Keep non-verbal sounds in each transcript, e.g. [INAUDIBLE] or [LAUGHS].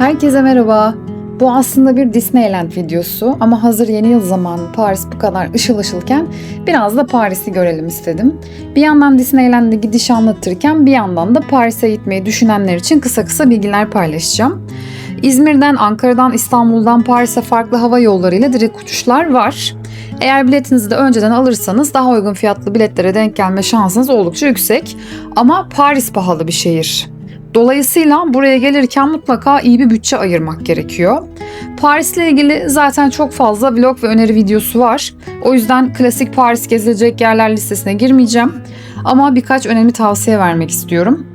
Herkese merhaba. Bu aslında bir Disneyland videosu ama hazır yeni yıl zamanı Paris bu kadar ışıl ışılken biraz da Paris'i görelim istedim. Bir yandan Disneyland'e gidişi anlatırken bir yandan da Paris'e gitmeyi düşünenler için kısa kısa bilgiler paylaşacağım. İzmir'den, Ankara'dan, İstanbul'dan Paris'e farklı hava yollarıyla direkt uçuşlar var. Eğer biletinizi de önceden alırsanız daha uygun fiyatlı biletlere denk gelme şansınız oldukça yüksek. Ama Paris pahalı bir şehir. Dolayısıyla buraya gelirken mutlaka iyi bir bütçe ayırmak gerekiyor. Paris'le ilgili zaten çok fazla vlog ve öneri videosu var. O yüzden klasik Paris gezilecek yerler listesine girmeyeceğim. Ama birkaç önemli tavsiye vermek istiyorum.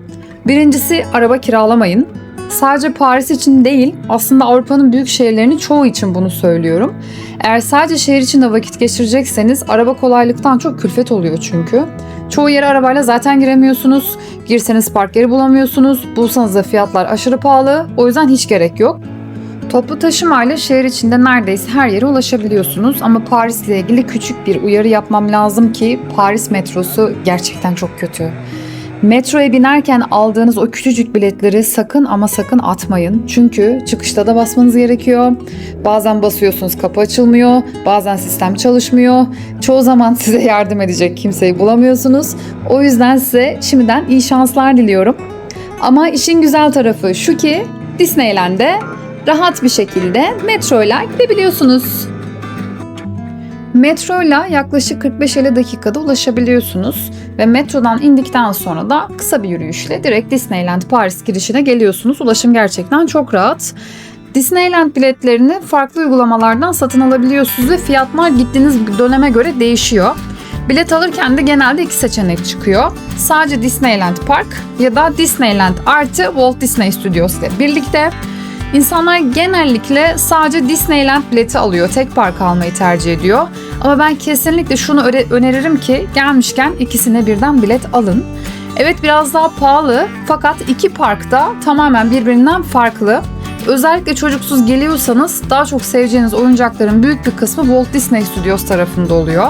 Birincisi araba kiralamayın. Sadece Paris için değil, aslında Avrupa'nın büyük şehirlerinin çoğu için bunu söylüyorum. Eğer sadece şehir içinde vakit geçirecekseniz araba kolaylıktan çok külfet oluyor çünkü. Çoğu yere arabayla zaten giremiyorsunuz. Girseniz park yeri bulamıyorsunuz. Bulsanız da fiyatlar aşırı pahalı. O yüzden hiç gerek yok. Toplu taşımayla şehir içinde neredeyse her yere ulaşabiliyorsunuz ama Paris ile ilgili küçük bir uyarı yapmam lazım ki Paris metrosu gerçekten çok kötü. Metroya binerken aldığınız o küçücük biletleri sakın ama sakın atmayın. Çünkü çıkışta da basmanız gerekiyor. Bazen basıyorsunuz kapı açılmıyor, bazen sistem çalışmıyor. Çoğu zaman [LAUGHS] size yardım edecek kimseyi bulamıyorsunuz. O yüzden size şimdiden iyi şanslar diliyorum. Ama işin güzel tarafı şu ki Disneyland'e rahat bir şekilde metroyla gidebiliyorsunuz. Metroyla yaklaşık 45-50 dakikada ulaşabiliyorsunuz ve metrodan indikten sonra da kısa bir yürüyüşle direkt Disneyland Paris girişine geliyorsunuz. Ulaşım gerçekten çok rahat. Disneyland biletlerini farklı uygulamalardan satın alabiliyorsunuz ve fiyatlar gittiğiniz döneme göre değişiyor. Bilet alırken de genelde iki seçenek çıkıyor. Sadece Disneyland Park ya da Disneyland artı Walt Disney Studios ile birlikte. İnsanlar genellikle sadece Disneyland bileti alıyor. Tek park almayı tercih ediyor. Ama ben kesinlikle şunu öneririm ki gelmişken ikisine birden bilet alın. Evet biraz daha pahalı fakat iki parkta tamamen birbirinden farklı. Özellikle çocuksuz geliyorsanız daha çok seveceğiniz oyuncakların büyük bir kısmı Walt Disney Studios tarafında oluyor.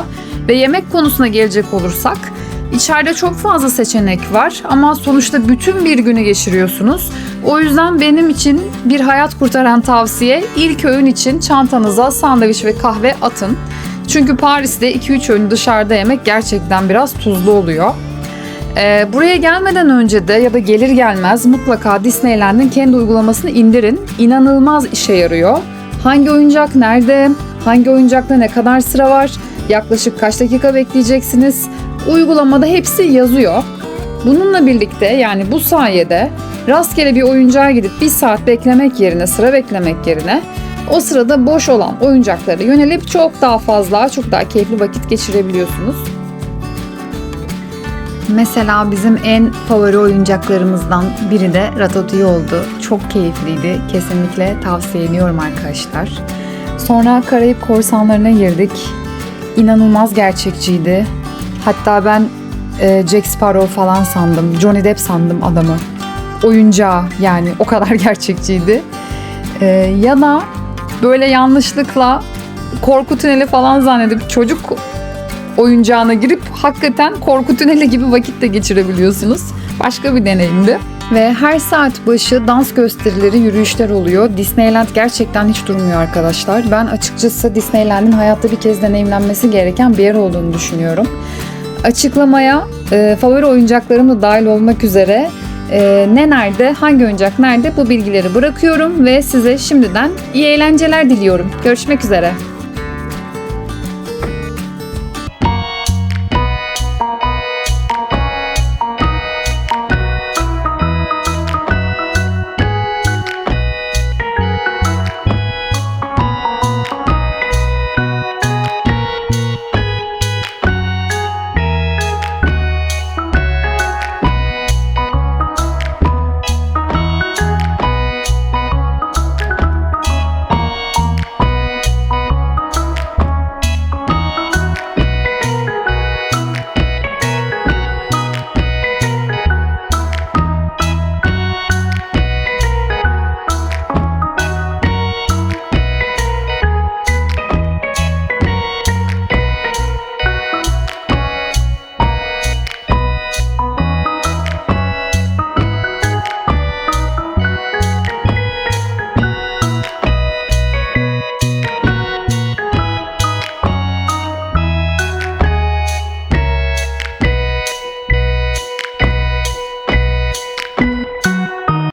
Ve yemek konusuna gelecek olursak içeride çok fazla seçenek var ama sonuçta bütün bir günü geçiriyorsunuz. O yüzden benim için bir hayat kurtaran tavsiye ilk öğün için çantanıza sandviç ve kahve atın. Çünkü Paris'te 2-3 öğün dışarıda yemek gerçekten biraz tuzlu oluyor. Ee, buraya gelmeden önce de ya da gelir gelmez mutlaka Disneyland'in kendi uygulamasını indirin. İnanılmaz işe yarıyor. Hangi oyuncak nerede, hangi oyuncakta ne kadar sıra var, yaklaşık kaç dakika bekleyeceksiniz. Uygulamada hepsi yazıyor. Bununla birlikte yani bu sayede rastgele bir oyuncağa gidip bir saat beklemek yerine, sıra beklemek yerine o sırada boş olan oyuncaklara yönelip çok daha fazla, çok daha keyifli vakit geçirebiliyorsunuz. Mesela bizim en favori oyuncaklarımızdan biri de Ratatouille oldu. Çok keyifliydi. Kesinlikle tavsiye ediyorum arkadaşlar. Sonra Karayip Korsanları'na girdik. İnanılmaz gerçekçiydi. Hatta ben e, Jack Sparrow falan sandım. Johnny Depp sandım adamı. Oyuncağı yani o kadar [LAUGHS] gerçekçiydi. E, ya da böyle yanlışlıkla korku tüneli falan zannedip çocuk oyuncağına girip hakikaten korku tüneli gibi vakit de geçirebiliyorsunuz. Başka bir deneyimdi. Ve her saat başı dans gösterileri, yürüyüşler oluyor. Disneyland gerçekten hiç durmuyor arkadaşlar. Ben açıkçası Disneyland'in hayatta bir kez deneyimlenmesi gereken bir yer olduğunu düşünüyorum. Açıklamaya e, favori oyuncaklarım da dahil olmak üzere e, ne nerede, hangi oyuncak nerede bu bilgileri bırakıyorum ve size şimdiden iyi eğlenceler diliyorum. Görüşmek üzere.